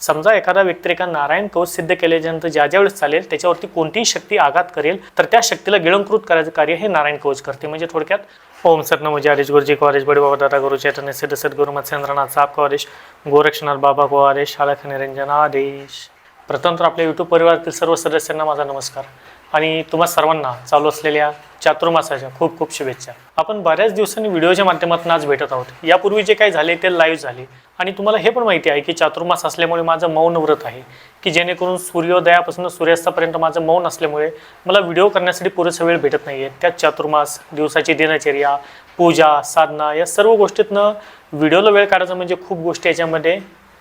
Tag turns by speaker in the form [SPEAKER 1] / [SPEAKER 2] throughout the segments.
[SPEAKER 1] समजा एखादा व्यक्तिरेखा नारायण कवच सिद्ध केल्याच्यानंतर ज्या ज्या वेळेस चालेल त्याच्यावरती कोणतीही शक्ती आघात करेल तर त्या शक्तीला गिळंकृत करायचं कार्य हे नारायण कवच करते. म्हणजे थोडक्यात ओम सत म्हणजे आरेश गुरुजी कॉरेज बडे बाबा दादा गुरु चैतन्य सिद्ध सद्गुरु मत्स्येंद्रनाथ साप कॉरेज गोरक्षनाथ बाबा कॉरेज शाळक निरंजन आदेश प्रथम तर आपल्या यूट्यूब परिवारातील सर्व सदस्यांना माझा नमस्कार. आणि तुम्हा सर्वांना चालू असलेल्या चातुर्मासाच्या खूप खूप शुभेच्छा. आपण बऱ्याच दिवसांनी व्हिडिओच्या माध्यमातून आज भेटत आहोत. यापूर्वी जे काही झाले ते लाईव्ह झाले. आणि तुम्हाला हे पण माहिती आहे की चातुर्मास असल्यामुळे माझं मौन व्रत आहे. की जेणेकरून सूर्योदयापासून सूर्यास्तापर्यंत माझं मौन असल्यामुळे मला व्हिडिओ करण्यासाठी पुरेसा वेळ भेटत नाही आहे त्यात चातुर्मास दिवसाची दिनचर्या पूजा साधना या सर्व गोष्टीतनं व्हिडिओला वेळ काढायचा म्हणजे खूप गोष्टी याच्यामध्ये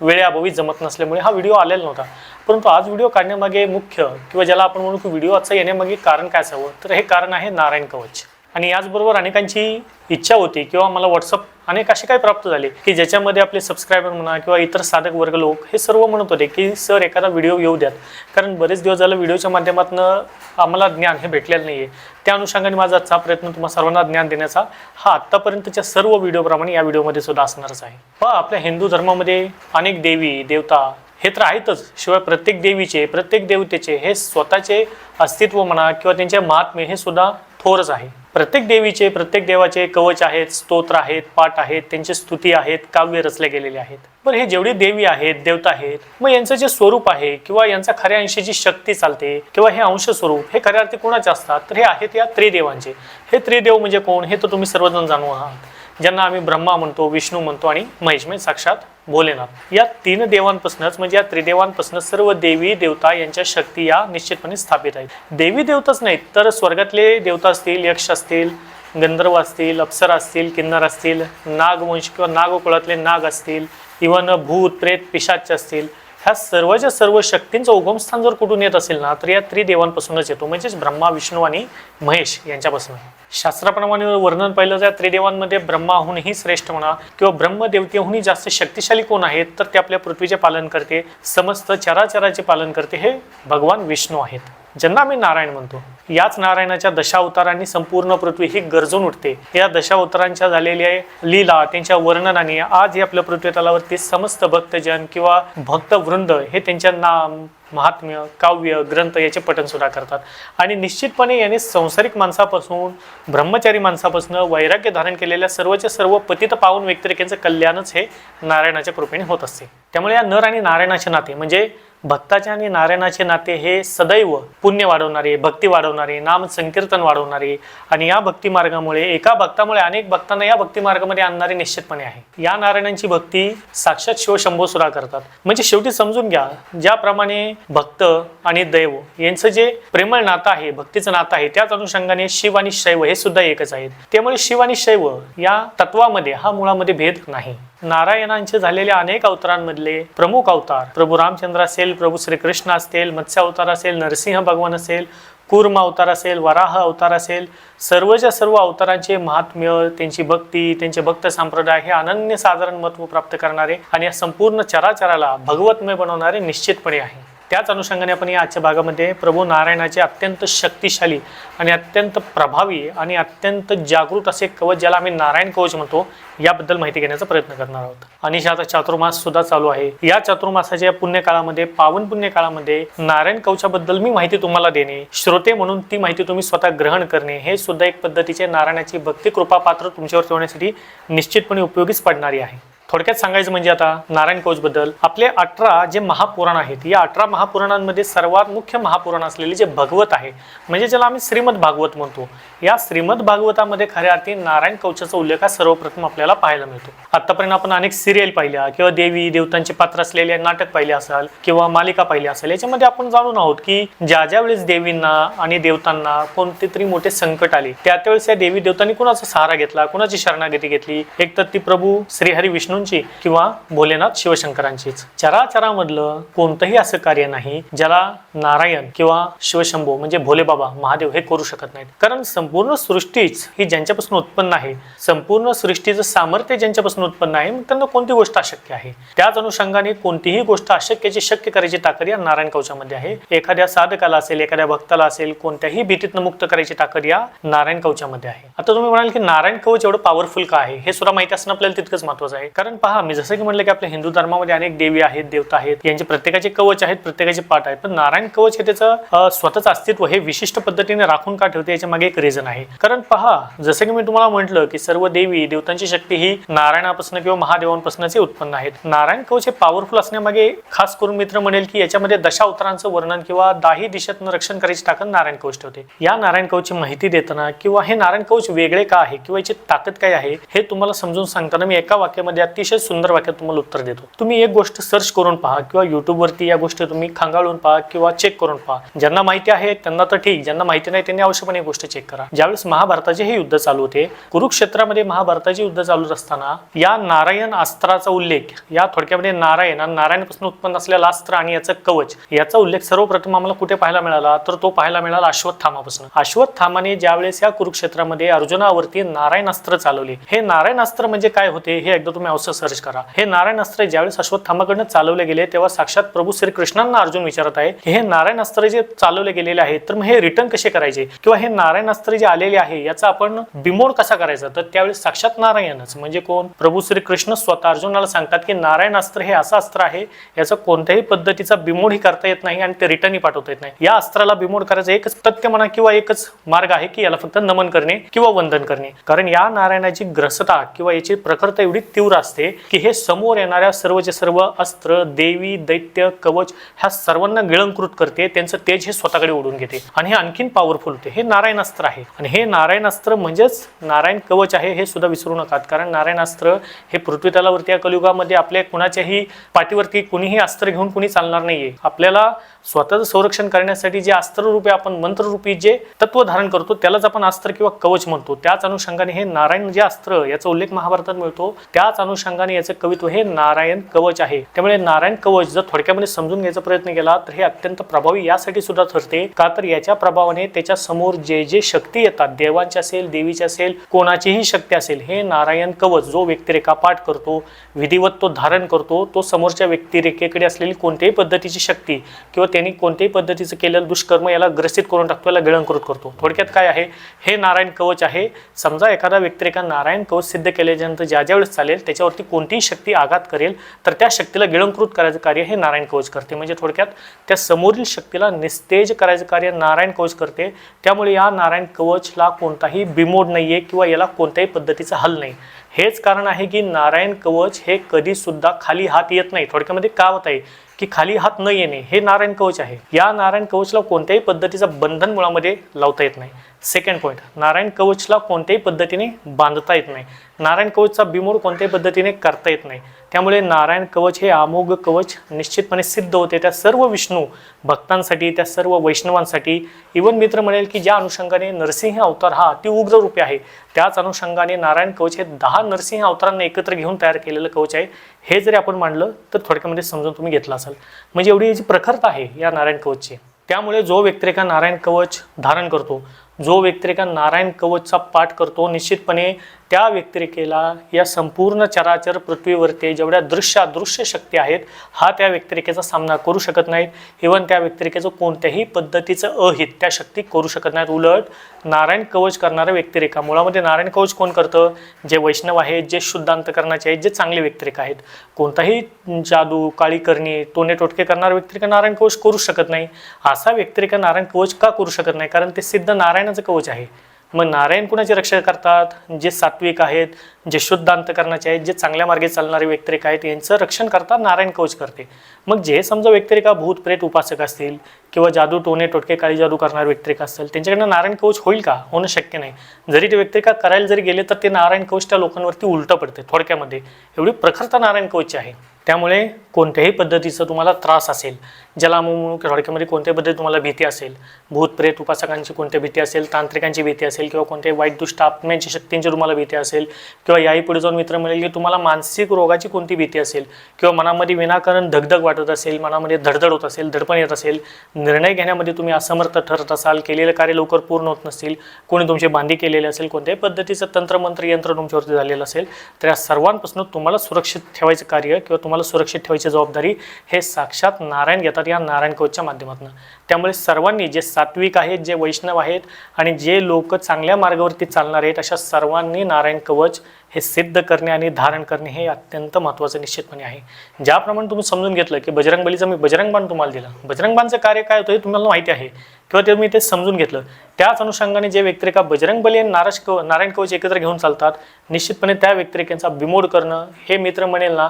[SPEAKER 1] वेळेअभावी जमत नसल्यामुळे हा व्हिडिओ आलेला नव्हता. परंतु आज व्हिडिओ काढण्यामागे मुख्य किंवा ज्याला आपण म्हणू की व्हिडिओ आजचा येण्यामागे कारण काय असावं? तर हे कारण आहे नारायण कवच. आणि याचबरोबर अनेकांची इच्छा होती किंवा मला व्हॉट्सअप अनेक असे काही प्राप्त झाले की ज्याच्यामध्ये आपले सबस्क्रायबर म्हणा किंवा इतर साधक वर्ग लोक हे सर्व म्हणत होते की सर एखादा व्हिडिओ येऊ द्यात. कारण बरेच दिवस झालं व्हिडिओच्या माध्यमातून आम्हाला ज्ञान हे भेटलेलं नाही आहे त्या अनुषंगाने माझा आजचा प्रयत्न तुम्हाला सर्वांना ज्ञान देण्याचा हा आत्तापर्यंतच्या सर्व व्हिडिओप्रमाणे या व्हिडिओमध्ये सुद्धा असणारच आहे. पहा आपल्या हिंदू धर्मामध्ये अनेक देवी देवता हे तर आहेतच. शिवाय प्रत्येक देवीचे प्रत्येक देवतेचे हे स्वतःचे अस्तित्व म्हणा किंवा त्यांचे महात्म्य हे सुद्धा थोरच आहे. प्रत्येक देवीचे प्रत्येक देवाचे कवच आहेत स्तोत्र आहेत पाठ आहेत त्यांचे स्तुती आहेत काव्य रचले गेलेले आहेत. पण हे जेवढी देवी आहेत देवता आहेत मग यांचं जे स्वरूप आहे किंवा यांचा खऱ्या अंशी जी शक्ती चालते किंवा हे अंश स्वरूप हे खऱ्या अर्थी कोणाचे असतात? तर हे आहेत या त्रिदेवांचे. हे त्रिदेव म्हणजे कोण? हे तर तुम्ही सर्वजण जाणू आहात. ज्यांना आम्ही ब्रह्मा म्हणतो विष्णू म्हणतो आणि महेशमय म्हणजे साक्षात भोलेनाथ. या तीन देवांपासूनच म्हणजे या त्रिदेवांपासूनच सर्व देवी देवता यांच्या शक्ती या निश्चितपणे स्थापित आहेत. देवी देवताच नाहीत तर स्वर्गातले देवता असतील यक्ष असतील गंधर्व असतील अप्सरा असतील किन्नर असतील नागवंश किंवा नागकुळातले नाग असतील इवन भूत प्रेत पिशाच असतील ह्या सर्वच्या सर्व शक्तींचं उगमस्थान जर कुठून येत असेल ना तर या त्रिदेवांपासूनच येतो. म्हणजेच ब्रह्मा विष्णू आणि महेश यांच्यापासून. शास्त्राप्रमाणे वर्णन पाहिलं तर त्रिदेवांमध्ये ब्रह्माहूनही श्रेष्ठ म्हणा किंवा ब्रह्मदेवतेहूनही जास्त शक्तिशाली कोण आहेत तर ते आपल्या पृथ्वीचे पालन करते समस्त चराचराचे पालन करते हे भगवान विष्णू आहेत. ज्यांना आम्ही नारायण म्हणतो याच नारायणाच्या दशावतारांनी संपूर्ण पृथ्वी ही गरजून उठते. या दशावतारांच्या झालेल्या लीला त्यांच्या वर्णनाने आज या आपल्या पृथ्वी तलावरती समस्त भक्तजन किंवा भक्तवृंद हे त्यांच्या नाम महात्म्य काव्य ग्रंथ याचे पठन सुद्धा करतात. आणि निश्चितपणे याने संसारिक माणसापासून ब्रह्मचारी माणसापासून वैराग्य धारण केलेल्या सर्वच्या सर्व पतित पाहून व्यक्तिरेखांचं कल्याणच हे नारायणाच्या कृपेने होत असते. त्यामुळे या नर आणि नारायणाचे नाते म्हणजे भक्ताचे आणि नारायणाचे नाते हे सदैव पुण्य वाढवणारे भक्ती वाढवणारे नाम संकीर्तन वाढवणारे आणि या भक्ती मार्गामुळे एका भक्तामुळे अनेक भक्तांना या भक्ती मार्गामध्ये आणणारे निश्चितपणे आहे. या नारायणांची भक्ती साक्षात शिवशंभो सुद्धा करतात. म्हणजे शेवटी समजून घ्या ज्याप्रमाणे भक्त आणि दैव यांचं जे प्रेमळ नातं आहे भक्तीचं नातं आहे त्याच अनुषंगाने शिव आणि शैव हे सुद्धा एकच आहेत. त्यामुळे शिव आणि शैव या तत्वामध्ये हा मुळामध्ये भेद नाही. नारायणांचे झालेल्या अनेक अवतारांमधले प्रमुख अवतार प्रभू रामचंद्र असेल प्रभू श्रीकृष्ण असतील मत्स्य अवतार असेल नरसिंह भगवान असेल कुर्म अवतार असेल वराह अवतार असेल सर्वच्या सर्व अवतारांचे महात्म्य त्यांची भक्ती त्यांचे भक्त संप्रदाय हे अनन्य साधारण महत्त्व प्राप्त करणारे आणि या संपूर्ण चराचराला भगवतमय बनवणारे निश्चितपणे आहे. त्याच अनुषंगाने आपण या आजच्या भागामध्ये प्रभू नारायणाचे अत्यंत शक्तिशाली आणि अत्यंत प्रभावी आणि अत्यंत जागृत असे कवच ज्याला आम्ही नारायण कवच म्हणतो याबद्दल माहिती घेण्याचा प्रयत्न करणार आहोत. आणि आता चातुर्मास सुद्धा चालू आहे. या चातुर्मासाच्या पुण्यकाळामध्ये पावन पुण्यकाळामध्ये नारायण कवचाबद्दल मी माहिती तुम्हाला देणे श्रोते म्हणून ती माहिती तुम्ही स्वतः ग्रहण करणे हे सुद्धा एक पद्धतीचे नारायणाची भक्ती कृपा पात्र तुमच्यावर ठेवण्यासाठी निश्चितपणे उपयोगीच पडणारी आहे. थोडक्यात सांगायचं म्हणजे आता नारायण कवच बद्दल आपले अठरा जे महापुराण आहेत या अठरा महापुराणांमध्ये सर्वात मुख्य महापुराण असलेले जे भगवत आहे म्हणजे ज्याला आम्ही श्रीमद भागवत म्हणतो या श्रीमद भागवतामध्ये खऱ्या अर्थी नारायण कवचाचा उल्लेख हा सर्वप्रथम आपल्याला पाहायला मिळतो. आतापर्यंत आपण अनेक सिरियल पाहिल्या किंवा देवी देवतांचे पात्र असलेले नाटक पाहिले असाल किंवा मालिका पाहिली असेल याच्यामध्ये आपण जाणून आहोत की ज्या ज्या वेळेस देवींना आणि देवतांना कोणते तरी मोठे संकट आले त्या त्यावेळेस या देवी देवतांनी कुणाचा सहारा घेतला कुणाची शरणागती घेतली एक तर ती प्रभू श्रीहरी विष्णूंची किंवा भोलेनाथ शिवशंकरांचीच. चराचरामधलं कोणतंही असं कार्य नाही ज्याला नारायण किंवा शिवशंभू म्हणजे भोले बाबा महादेव हे करू शकत नाहीत. कारण संपूर्ण सृष्टीच ही ज्यांच्यापासून उत्पन्न आहे संपूर्ण सृष्टीचं सामर्थ्य ज्यांच्यापासून उत्पन्न आहे मग त्यांना कोणती गोष्ट अशक्य आहे? त्याच अनुषंगाने कोणतीही गोष्ट अशक्याची शक्य करायची ताकद या नारायण कवचामध्ये आहे. एखाद्या साधकाला असेल एखाद्या भक्ताला असेल कोणत्याही भीतीतनं मुक्त करायची ताकद या नारायण कवचामध्ये आहे. आता तुम्ही म्हणाल की नारायण कवच एवढं पॉवरफुल का आहे? हे सुद्धा माहिती असणं आपल्याला तितकंच महत्वाचं आहे. कारण कारण पहा मी जसं की म्हटलं की आपल्या हिंदू धर्मामध्ये अनेक देवी आहेत देवता आहेत यांचे प्रत्येकाचे कवच आहेत प्रत्येकाचे पाठ आहेत. पण नारायण कवच हे त्याचं स्वतःच अस्तित्व हे विशिष्ट पद्धतीने राखून का ठेवते याच्या मागे एक रिझन आहे. कारण पहा जसं की मी तुम्हाला म्हटलं की सर्व देवी देवतांची शक्ती ही नारायणापासून किंवा महादेवांपासूनचे उत्पन्न आहेत. नारायण कवच हे पॉवरफुल असण्यामागे खास करून मित्र म्हणेल की याच्यामध्ये दशावतारांचं वर्णन किंवा दाही दिशेतनं रक्षण करायची ताकद नारायण कवच ठेवते. या नारायण कवचची माहिती देताना किंवा हे नारायण कवच वेगळे का आहे किंवा याची ताकद काय आहे हे तुम्हाला समजून सांगताना मी एका वाक्यामध्ये अतिशय सुंदर वाक्यात तुम्हाला उत्तर देतो. तुम्ही एक गोष्ट सर्च करून पहा किंवा युट्यूबवरती या गोष्टी तुम्ही खांगाळून पहा किंवा चेक करून पहा. ज्यांना माहिती आहे त्यांना तर ठीक ज्यांना माहिती नाही त्यांनी अवश्यपणे गोष्ट चेक करा. ज्यावेळेस महाभारताचे हे युद्ध चालू होते कुरुक्षेत्रामध्ये महाभारताचे युद्ध चालू असताना या नारायण अस्त्राचा उल्लेख या थोडक्यामध्ये नारायण आणि नारायणपासून उत्पन्न असलेलं अस्त्र आणि याचं कवच याचा उल्लेख सर्वप्रथम आम्हाला कुठे पाहायला मिळाला? तर तो पाहायला मिळाला अश्वत्थामापासून. अश्वत्थामाने ज्यावेळेस या कुरुक्षेत्रामध्ये अर्जुनावरती नारायण अस्त्र चालवले. हे नारायण अस्त्र म्हणजे काय होते? हे एकदा तुम्ही असं सर्च करा. हे नारायण अस्त्र ज्यावेळेस अश्वत्थामाकडनं चालवले गेले तेव्हा साक्षात प्रभू श्रीकृष्णांना अर्जुन विचारत आहे की हे नारायण अस्त्र जे चालवले गेलेले आहे तर मग हे रिटर्न कसे करायचे? किंवा हे नारायण अस्त्र जे आलेले आहे याचा आपण बिमोड कसा करायचा? तर त्यावेळेस साक्षात नारायणच. म्हणजे कोण? प्रभू श्रीकृष्ण स्वतः अर्जुनाला सांगतात की नारायण अस्त्र हे असं अस्त्र आहे याचा कोणत्याही पद्धतीचा बिमोडही करता येत नाही आणि ते रिटर्नही पाठवता येत नाही. या अस्त्राला बिमोड करायचा एकच तथ्य म्हणा किंवा एकच मार्ग आहे की याला फक्त नमन करणे किंवा वंदन करणे. कारण या नारायणाची ग्रसता किंवा याची प्रखरता एवढी तीव्र असते की हे समोर येणाऱ्या सर्वचे सर्व अस्त्र देवी दैत्य कवच ह्या सर्वांना गिळंकृत करते त्यांचं तेज हे स्वतःकडे ओढून घेते. आणि हे आणखीन पॉवरफुल होते. हे नारायण अस्त्र आहे. आणि हे नारायण अस्त्र म्हणजेच नारायण कवच आहे हे सुद्धा विसरू नका कारण नारायण अस्त्र हे पृथ्वी तलावरती या कलियुगामध्ये आपल्या कुणाच्याही पाठीवरती कुणीही अस्त्र घेऊन कुणी चालणार नाहीये. आपल्याला स्वतःचं संरक्षण करण्यासाठी जे अस्त्ररूपी आपण मंत्ररूपी जे तत्व धारण करतो त्यालाच आपण अस्त्र किंवा कवच म्हणतो. त्याच अनुषंगाने हे नारायण जे अस्त्र याचा उल्लेख महाभारतात मिळतो. त्याच अनुषंगाने याचं कवित्व हे नारायण कवच आहे. त्यामुळे नारायण कवच जर थोडक्यामध्ये समजून घ्यायचा प्रयत्न केला तर हे अत्यंत प्रभावी यासाठी सुद्धा ठरते. का तर याच्या प्रभावाने त्याच्यासमोर जे जे शक्ती येतात देवांची असेल देवीची असेल कोणाचीही शक्ती असेल हे नारायण कवच जो व्यक्तिरेखा पाठ करतो विधिवत तो धारण करतो तो समोरच्या व्यक्तिरेखेकडे असलेली कोणत्याही पद्धतीची शक्ती किंवा त्यांनी कोणत्याही पद्धतीचं केलेलं दुष्कर्म याला ग्रसित करून टाकतो याला गिळंकृत करतो. थोडक्यात काय आहे? हे नारायण कवच आहे. समजा एखादा व्यक्तिरेखा नारायण कवच सिद्ध केल्याच्यानंतर ज्या ज्या वेळेस चालेल त्याच्यावरती कोणतीही शक्ती आघात करेल तर त्या शक्तीला गिळंकृत करायचं कार्य हे नारायण कवच करते. म्हणजे थोडक्यात त्या समोरील शक्तीला निस्तेज करायचं कार्य नारायण कवच करते. त्यामुळे या नारायण कवचला कोणताही बिमोड नाहीये किंवा याला कोणत्याही पद्धतीचा हल नाही. हेच कारण आहे की नारायण कवच हे कधीसुद्धा खाली हात येत नाही. थोडक्यामध्ये का होत आहे? की खाली हात न येणे हे नारायण कवच आहे. या नारायण कवचला कोणत्याही पद्धतीचं बंधन मुळामध्ये लावता येत नाही. सेकंड पॉईंट नारायण कवचला कोणत्याही पद्धतीने बांधता येत नाही. नारायण कवचचा बिमोड कोणत्याही पद्धतीने करता येत नाही. त्यामुळे नारायण कवच हे अमोघ कवच निश्चितपणे सिद्ध होते. त्या सर्व विष्णू भक्तांसाठी त्या सर्व वैष्णवांसाठी. इवन मित्र म्हणेल की ज्या अनुषंगाने नरसिंह अवतार हा अति उग्र रूपी आहे त्याच अनुषंगाने नारायण कवच हे दहा नरसिंह अवतारांना एकत्र घेऊन तयार केलेलं कवच आहे. हे जरी आपण मांडलं तर थोडक्यामध्ये समजून तुम्ही घेतलं असाल. म्हणजे एवढी याची प्रखरता आहे या नारायण कवचची. त्यामुळे जो व्यक्तिरेखा नारायण कवच धारण करतो जो व्यक्तिरेखा नारायण कवचचा पाठ करतो निश्चितपणे त्या व्यक्तिरेखेला या संपूर्ण चराचर पृथ्वीवरती जेवढ्या दृश्य अदृश्य शक्ती आहेत हा त्या व्यक्तिरेखेचा सामना करू शकत नाहीत. इवन त्या व्यक्तिरेखेचं कोणत्याही पद्धतीचं अहित त्या शक्ती करू शकत नाहीत. उलट नारायण कवच करणाऱ्या व्यक्तिरेखा मुळामध्ये नारायण कवच कोण करतं? जे वैष्णव आहेत जे शुद्धांतकरणाचे आहेत जे चांगले व्यक्तिरेखा आहेत. कोणताही जादू काळी करणे तोंडे टोटके करणारा व्यक्तिरेखा नारायण कवच करू शकत नाही. असा व्यक्तिरेखा नारायण कवच का करू शकत नाही? कारण ते सिद्ध नारायणाचं कवच आहे. मग नारायण कुणाची रक्षा करतात? जे सात्विक आहेत जे शुद्ध अंतकरणाचे आहेत जे चांगल्या मार्गे चालणारे व्यक्तिरेखा आहेत यांचं रक्षण करता नारायण कवच करते. मग जे समजा व्यक्तिरेखा भूत प्रेत उपासक असतील किंवा जादू टोणे टोटके काळी जादू करणारे व्यक्तिरेखा असतील त्यांच्याकडनं नारायण कवच होईल का? होणं शक्य नाही. जरी ते व्यक्तिरेखा करायला जरी गेले तर ते नारायण कवच त्या लोकांवरती उलटं पडते थोडक्यामध्ये. एवढी प्रखरता नारायण कवच आहे. त्यामुळे कोणत्याही पद्धतीचा तुम्हाला त्रास असेल ज्याला थोडक्यामध्ये कोणत्याही पद्धती तुम्हाला भीती असेल भूत प्रेत उपासकांची कोणत्या भीती असेल तांत्रिकांची भीती असेल किंवा कोणत्याही वाईट दुष्ट आत्म्यांची शक्तींची तुम्हाला भीती असेल किंवा याही पुढे जाऊन मित्र मिळेल की तुम्हाला मानसिक रोगाची कोणती भीती असेल किंवा मनामध्ये विनाकारण धगधग वाटत असेल मनामध्ये धडधड होत असेल धडपण येत असेल निर्णय घेण्यामध्ये तुम्ही असमर्थ ठरत असाल केलेलं कार्य लवकर पूर्ण होत नसतील कोणी तुमचे बांधी केलेले असेल कोणत्याही पद्धतीचं तंत्रमंत्र यंत्र तुमच्यावरती झालेलं असेल तर या सर्वांपासून तुम्हाला सुरक्षित ठेवायचं कार्य किंवा तुम्हाला सुरक्षित ठेवायची जबाबदारी हे साक्षात नारायण घेतात या नारायण कोचच्या माध्यमातून. त्यामुळे सर्वांनी जे सात्विक आहेत जे वैष्णव आहेत आणि जे लोक चांगल्या मार्गावरती चालणार आहेत अशा सर्वांनी नारायण कवच हे सिद्ध करणे आणि धारण करणे हे अत्यंत महत्त्वाचं निश्चितपणे आहे. ज्याप्रमाणे तुम्ही समजून घेतलं की बजरंग बलीचं मी बजरंग बाण तुम्हाला दिलं. बजरंग बाणचं कार्य काय होतं हे तुम्हाला माहिती आहे. किंवा ते मी ते समजून घेतलं. त्याच अनुषंगाने जे व्यक्तिरेखा बजरंग बली आणि नाराज कव नारायण कवच एकत्र घेऊन चालतात निश्चितपणे त्या व्यक्तिरेखांचा बिमोड करणं हे मित्र म्हणेल ना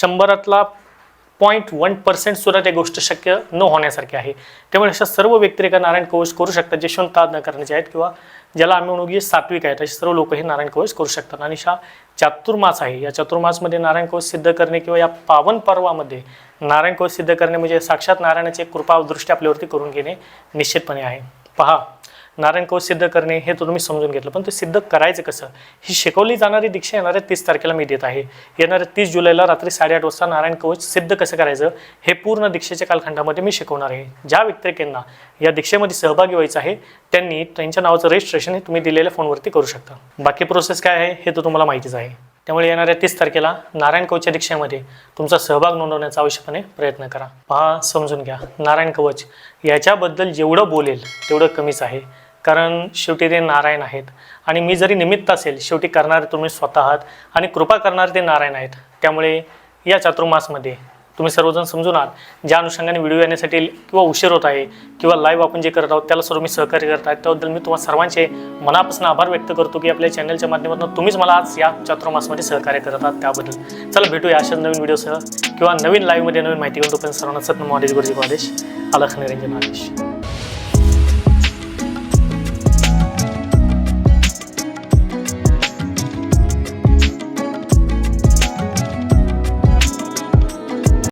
[SPEAKER 1] शंभरातला पॉईंट वन पर्सेंट सुद्धा त्या गोष्ट शक्य न होण्यासारखी आहे. त्यामुळे अशा सर्व व्यक्तिरेखा नारायण कवच करू शकतात जे शोधतात न करण्याचे आहेत किंवा ज्याला आम्ही म्हणू की सात्विक आहेत असे सर्व लोक हे नारायण कवच करू शकतात. आणि हा चातुर्मास आहे या चातुर्मासमध्ये नारायण कवच सिद्ध करणे किंवा या पावन पर्वामध्ये नारायण कवच सिद्ध करणे म्हणजे साक्षात नारायणाची कृपादृष्टी कृपा दृष्टी आपल्यावरती करून घेणे निश्चितपणे आहे. पहा नारायण कवच सिद्ध करणे हे तर तुम्ही समजून घेतलं पण ते सिद्ध करायचं कसं? ही शिकवली जाणारी दीक्षा येणाऱ्या तीस तारखेला मी देत आहे. येणाऱ्या तीस जुलैला रात्री साडेआठ वाजता नारायण कवच सिद्ध कसं करायचं हे पूर्ण दीक्षेच्या कालखंडामध्ये मी शिकवणार आहे. ज्या व्यक्तिरेखांना या दीक्षेमध्ये सहभागी व्हायचं आहे त्यांनी त्यांच्या नावाचं रजिस्ट्रेशन हे तुम्ही दिलेल्या फोनवरती करू शकता. बाकी प्रोसेस काय आहे हे तर तुम्हाला माहितीच आहे. त्यामुळे येणाऱ्या तीस तारखेला नारायण कवचच्या दीक्षेमध्ये तुमचा सहभाग नोंदवण्याचा आवश्यकपणे प्रयत्न करा. पहा समजून घ्या. नारायण कवच याच्याबद्दल जेवढं बोलेल तेवढं कमीच आहे. कारण शेवटी ते नारायण आहेत. आणि मी जरी निमित्त असेल शेवटी करणारे तुम्ही स्वतः आहात आणि कृपा करणारे ते नारायण आहेत. त्यामुळे या चातुर्मासमध्ये तुम्ही सर्वजण समजून आहात. ज्या अनुषंगाने व्हिडिओ येण्यासाठी किंवा उशीर होत आहे किंवा लाईव्ह आपण जे करत आहोत त्याला सर्व मी सहकार्य करत आहे. त्याबद्दल मी तुम्हाला सर्वांचे मनापासून आभार व्यक्त करतो की आपल्या चॅनलच्या माध्यमातून तुम्हीच मला आज या चातुर्मासमध्ये सहकार्य करत आहात. त्याबद्दल चला भेटूया अशाच नवीन व्हिडिओसह किंवा नवीन लाईव्हमध्ये नवीन माहिती घेऊन तोपर्यंत सर्वांना सत्न महादेश गुरुजी आदेश अलख निरंजन आदेश